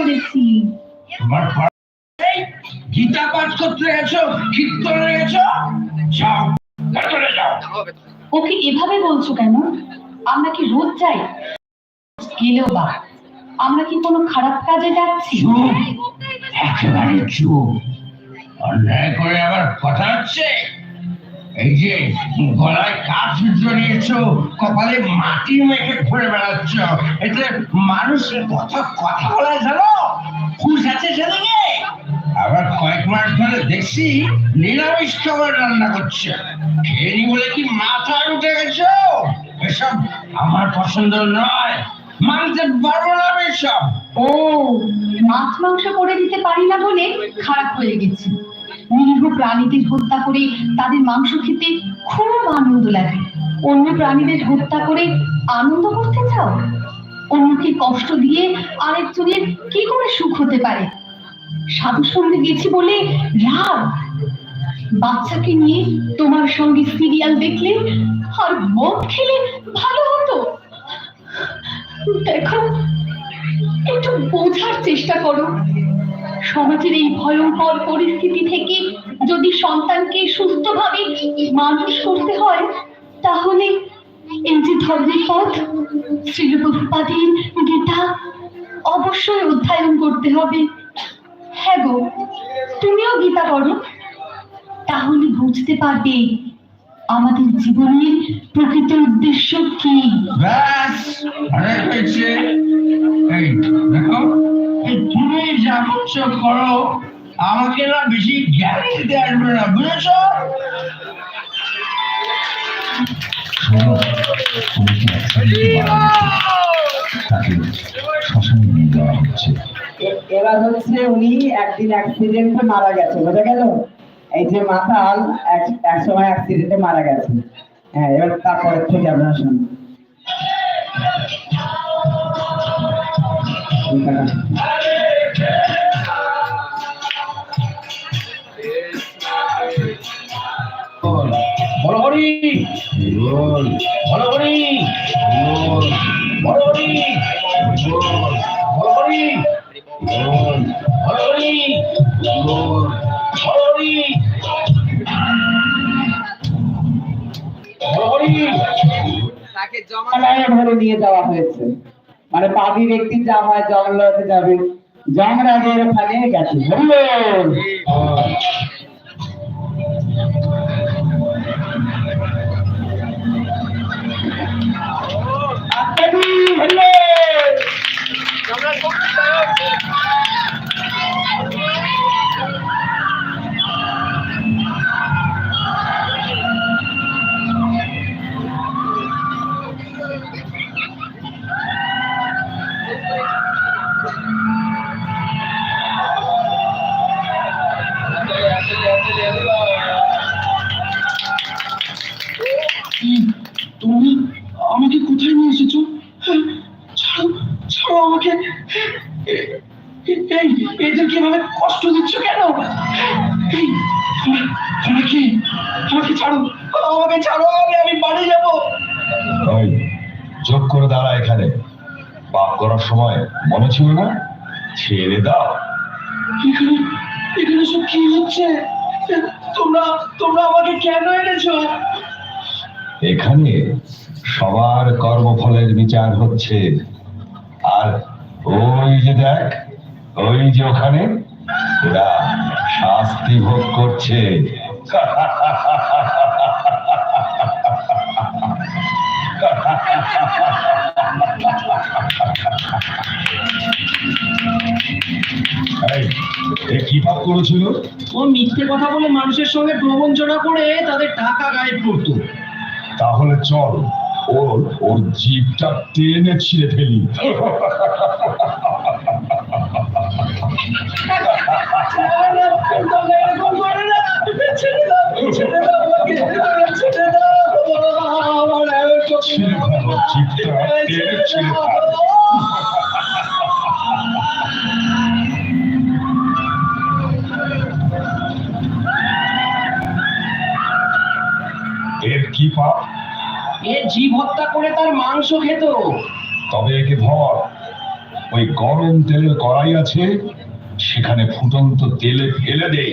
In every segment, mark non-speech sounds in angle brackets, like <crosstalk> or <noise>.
করেছি। তোমার গীতা পাঠ করতে গেছো কীর্তনে গেছো যাও ভেতরে যাও। ওকে এভাবে বলছো কেন? আমরা কি রোজ যাই? গেলেও বা। আমরা কি কোনো খারাপ কাজে যাচ্ছি? একেবারে চুপ। অন্যায় করে আবার কথা হচ্ছে? এই যে গলায় জড়িয়েছো কপালে মাটি মেখে ঘুরে বেড়াচ্ছ, এতে মানুষের কথা কথা বলা জানো? খুশ আছে সেদিকে? আবার কয়েক মাস ধরে দেখছি নিরামিষ খাবার রান্না করছে। খেয়ে বলে কি মাথায় উঠে গেছো? এসব আমার পছন্দ নয়। মানতে পারব না এসব। ও, মাছ মাংস করে দিতে পারি না বলে খারাপ হয়ে গেছি। নিরীহ প্রাণীদের হত্যা করে তাদের মাংস খেতে খুব আনন্দ লাগে। অন্য প্রাণীদের হত্যা করে আনন্দ করতে চাও? অন্যকে কষ্ট দিয়ে আরেকজনের কি করে সুখ হতে পারে? সাধুর সঙ্গে গেছি বলে রাগ? বাচ্চাকে নিয়ে তোমার সঙ্গে সিরিয়াল দেখলে আর মদ খেলে ভালো হতো। দেখো, একটু বোঝার চেষ্টা করো। সমাজের এই ভয়ঙ্কর পরিস্থিতি থেকে যদি সন্তানকে সুস্থভাবে মানুষ করতে হয়, তাহলে এই যে ধর্মের পথ শ্রীলপ্রপাদের গীতা অবশ্যই অধ্যয়ন করতে হবে। হ্যাঁ গো, তুমিও গীতা পড়ো। তাহলে বুঝতে পারবে আমাদের জীবনের প্রকৃত উদ্দেশ্য কি। ব্যাস এই, দেখো। তুমি যা করছ করো, আমাকে না বেশি জ্ঞান দিতে আসবে না? বুঝেছ এবার হচ্ছে উনি একদিন অ্যাক্সিডেন্টে মারা গেছে, বোঝা গেল? এই যে মাতাল, এক সময় অ্যাক্সিডেন্টে মারা গেছে। হ্যাঁ এবার তারপরের থেকে আপনারা শুনুন হরি হরি হরি বড় হরি বড় হরি বড় হরি বড় হরি। তাকে জমালয়ে ধরে নিয়ে যাওয়া হয়েছে। মানে পাপি ব্যক্তি যা হয় জঙ্গলতে যাবে। জমরাজের ওখানে গেছে। তুমি আমাকে কোথায় নিয়ে এসেছ? হ্যাঁ, আমাকে। এই এদের কীভাবে কষ্ট দিচ্ছ কেন? এই, তোমরা- তোমরা কি আমাকে ছাড়ো আমাকে ছাড়ো আমি বাড়ি যাব। যোগ করে দাঁড়া এখানে। পাপ করার সময় মনে ছিল না? ছেড়ে দাও। এখানে এখানে সব কি হচ্ছে? তোমরা তোমরা আমাকে কেন এনেছো? এখানে সবার কর্মফলের বিচার হচ্ছে। আর ওই যে দেখ ওই যে ওখানে ওরা শাস্তি ভোগ করছে। <laughs> কি পাপ করেছিল? ও মিথ্যে কথা বলে মানুষের সঙ্গে প্রবঞ্চনা করে তাদের টাকা গায়েব করতো। তাহলে চল ওর ওর জিভটা টেনে ছিঁড়ে ফেলি। ছিঁড়ে টেনে ছিঁড়ে ফেলো। এর কি পাপ? এ জীব হত্যা করে তার মাংস খেত। তবে একে ধর ওই গরম তেলের কড়াই আছে সেখানে ফুটন্ত তেলে ফেলে দে।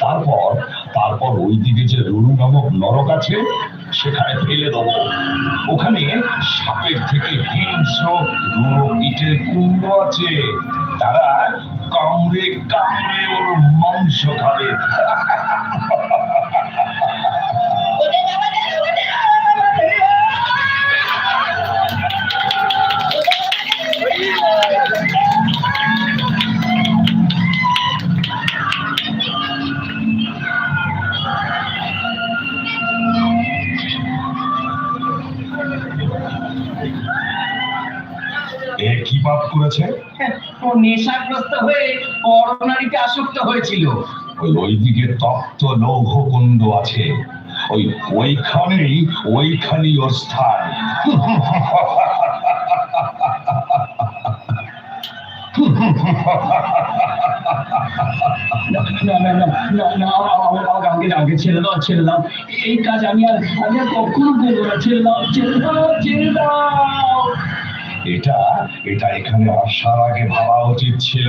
তারপর তারপর ওই দিকে যে রুরু নামক নরক আছে সেখানে ফেলে দেবো। ওখানে সাপের থেকে হিংস্র ইটের কুণ্ড আছে। তারা কামড়ে কামড়ে ওর মাংস খাবে। <laughs> করেছে? ও নেশাগ্রস্ত হয়ে পরনারীতে আসক্ত হয়েছিল। ওই ওইদিকে তপ্ত লৌহ কুণ্ড আছে। ওই ওইখানেই ওইখানেই ওর স্থান। না না না না না আমাকে আমাকে আমাকে ছেড়ে দাও ছেড়ে দাও। এই কাজ আমি আর আমি আর কখনো করব না। ছেড়ে দাও ছেড়ে দাও ছেড়ে দাও। এটা এটা এখানে আসার আগে ভাবা উচিত ছিল।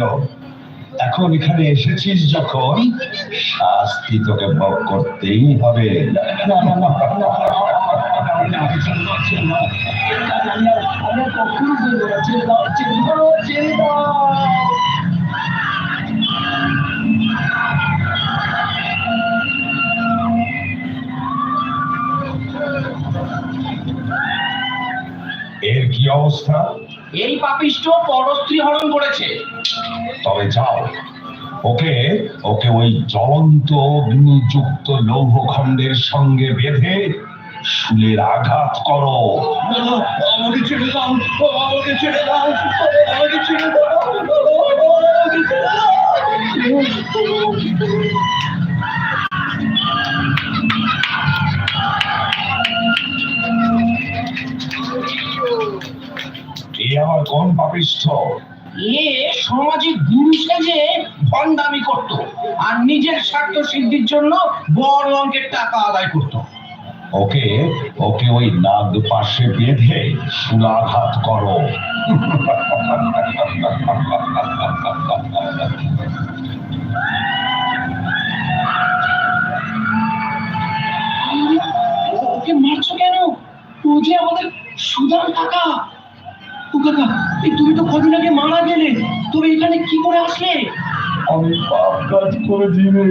এখন এখানে এসেছিস যখন, শাস্তি তোকে ভোগ করতেই হবে। না না না করেছে তবে যাও ওকে ওকে ওই জ্বলন্ত অগ্নিযুক্ত লৌহখণ্ডের সঙ্গে বেঁধে শুলের আঘাত করো। আমাকে ছেড়ে দাও আমাকে ছেড়ে দাও আমাকে ছেড়ে দাও আমাকে এ আমার কোন পাপিষ্ঠ? এ সমাজে গুরু সেজে ভণ্ডামি করত আর নিজের স্বার্থ সিদ্ধির জন্য বড় অঙ্কের টাকা আদায় করত। ওকে ওকে ওই নাগ পাশে বেঁধে শুলাঘাত করো। ওকে মারছো কেন? ও যে আমাদের সুদান টাকা ও এই তুমি তো কদিন আগে মারা গেলে তবে এখানে কি করে আসলে? আমি পাপ কাজ করেছি রে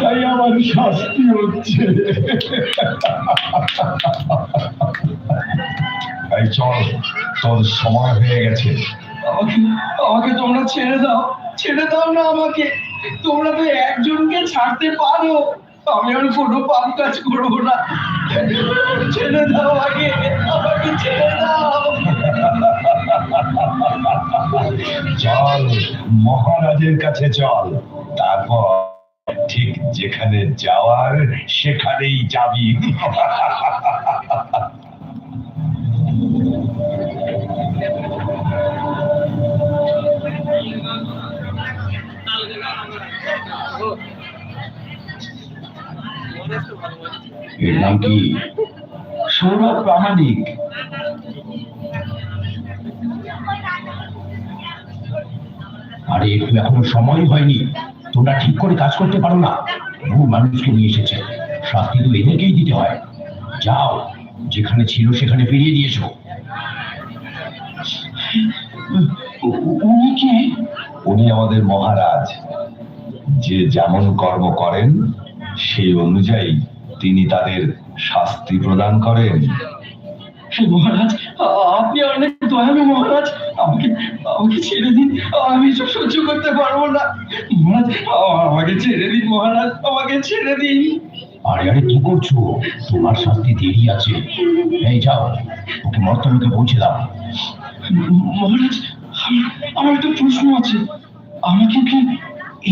তাই আমার শাস্তি হচ্ছে। এই চল তোর সময় হয়ে গেছে। আমাকে আমাকে তোমরা ছেড়ে দাও ছেড়ে দাও না আমাকে। তোমরা তো একজনকে ছাড়তে পারো। আমি আর কোনো পাপ কাজ করব না। ছেড়ে দাও আগে আমাকে ছেড়ে দাও। চল, মহারাজের কাছে চল। তারপর ঠিক যেখানে যাওয়ার, সেখানেই যাবি। এর নাম কি? সৌরভ প্রামাণিক। আরে একটু এখনও সময় হয়নি। তোমরা ঠিক করে কাজ করতে পারো না। বহু মানুষকে নিয়ে এসেছে। শাস্তি তো এদেরকেই দিতে হয়। যাও, যেখানে ছিল সেখানে ফিরিয়ে দিয়েছ। উনি কে? উনি আমাদের মহারাজ। যে যেমন কর্ম করেন, সেই অনুযায়ী তিনি তাদের শাস্তি প্রদান করেন। মহারাজ আপনি অনেক দয়ালু মহারাজ। আমাকে আমাকে ছেড়ে দিন। আমি সহ্য করতে পারব না। আমাকে ছেড়ে দিন, মহারাজ, আমাকে ছেড়ে দিন। আরে আরে, কি করছ? তোমার শাস্তি দেরি আছে। এই যাও, ওকে মর্তলোকে পৌঁছে দাও। মহারাজ, আমার একটা প্রশ্ন আছে। আমাকে কি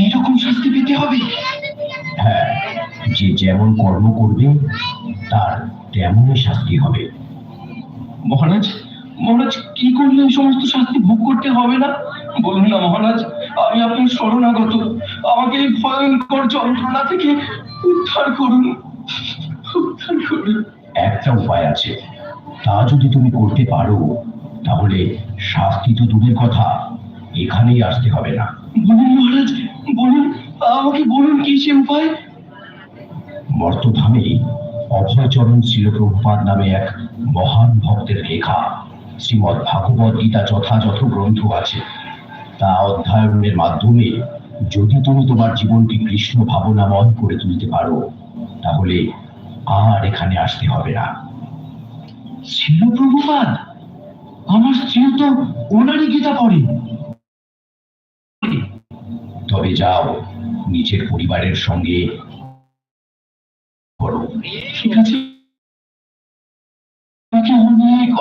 এইরকম শাস্তি পেতে হবে? হ্যাঁ যে যেমন কর্ম করবে, তার তেমনই শাস্তি হবে। সমস্ত শাস্তি ভোগ করতে হবে না। বলুন না মহারাজ আমি আপনার শরণাগত। আমাকে এই ভয়ঙ্কর যন্ত্রণা থেকে উদ্ধার করুন। উদ্ধার করুন। একটা উপায় আছে। তা যদি তুমি করতে পারো তাহলে শাস্তি তো দূরের কথা। এখানেই আসতে হবে না। বলুন মহারাজ বলুন আমাকে বলুন কি সে উপায়? মর্তধামে অভয়চরণ শিলপ্রভুপাদ নামে এক মহান ভক্তের লেখা। শ্রীমৎ ভাগবত গীতা যথাযথ গ্রন্থ আছে। তা অধ্যয়নের মাধ্যমে যদি তুমি তোমার জীবনকে কৃষ্ণ ভাবনাময় করে তুলতে পারো, তাহলে আর এখানে আসতে হবে না। শিলপ্রভুপাদ আমার স্ত্রী তো ওনারই গীতা পড়ে। তবে যাও, নিজের পরিবারের সঙ্গে ঠিক আছে?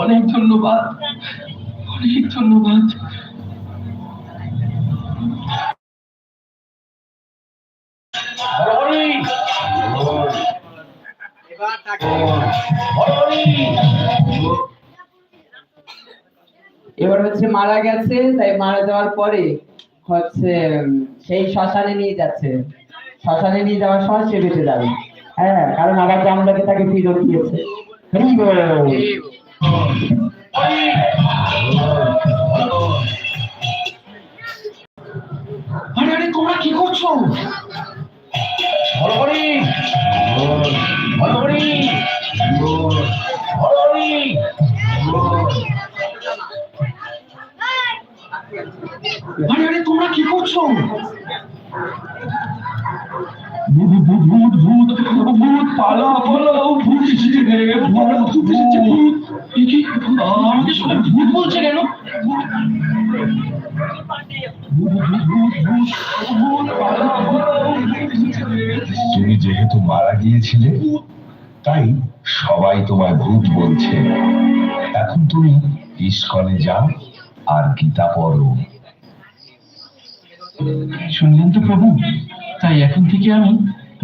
অনেক ধন্যবাদ। অনেক ধন্যবাদ। এবার হচ্ছে মারা গেছে তাই মারা যাওয়ার পরে হচ্ছে সেই শ্মশানে নিয়ে যাচ্ছে। শ্মশানে নিয়ে যাওয়ার সময় সে বেঁচে যাবে। হ্যাঁ কারণ আবার জামলাকে তাকে ফিরত দিয়েছে। আরে তোমরা কি করছ? রে তুমি যেহেতু মারা গিয়েছিলে তাই সবাই তোমায় ভূত বলছে। এখন তুমি ইস্কনে যাও আর গীতা পড়ো। শুনলেন তো প্রভু তাই এখন থেকে আমি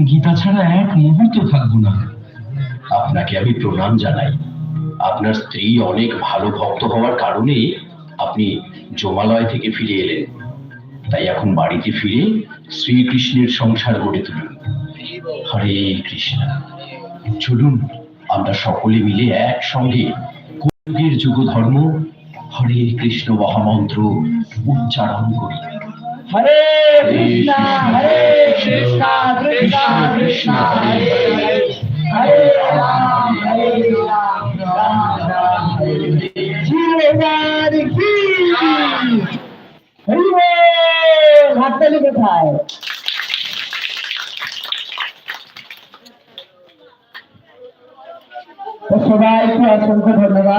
গীতা ছাড়া এক মুহূর্ত থাকব না। আপনাকে আমি প্রণাম জানাই। আপনার স্ত্রী অনেক ভালো ভক্ত হওয়ার কারণে আপনি জমালয় থেকে ফিরে এলেন। তাই এখন বাড়িতে ফিরে শ্রীকৃষ্ণের সংসার গড়ে তুলুন। হরে কৃষ্ণ। চলুন আমরা সকলে মিলে একসঙ্গে কলিযুগের যুগ ধর্ম হরে কৃষ্ণ মহামন্ত্র উচ্চারণ করি। হরে কৃষ্ণ হরে কৃষ্ণ কৃষ্ণ কৃষ্ণ হরে রাম হাততালি কোথায়? সবাইকে অসংখ্য ধন্যবাদ।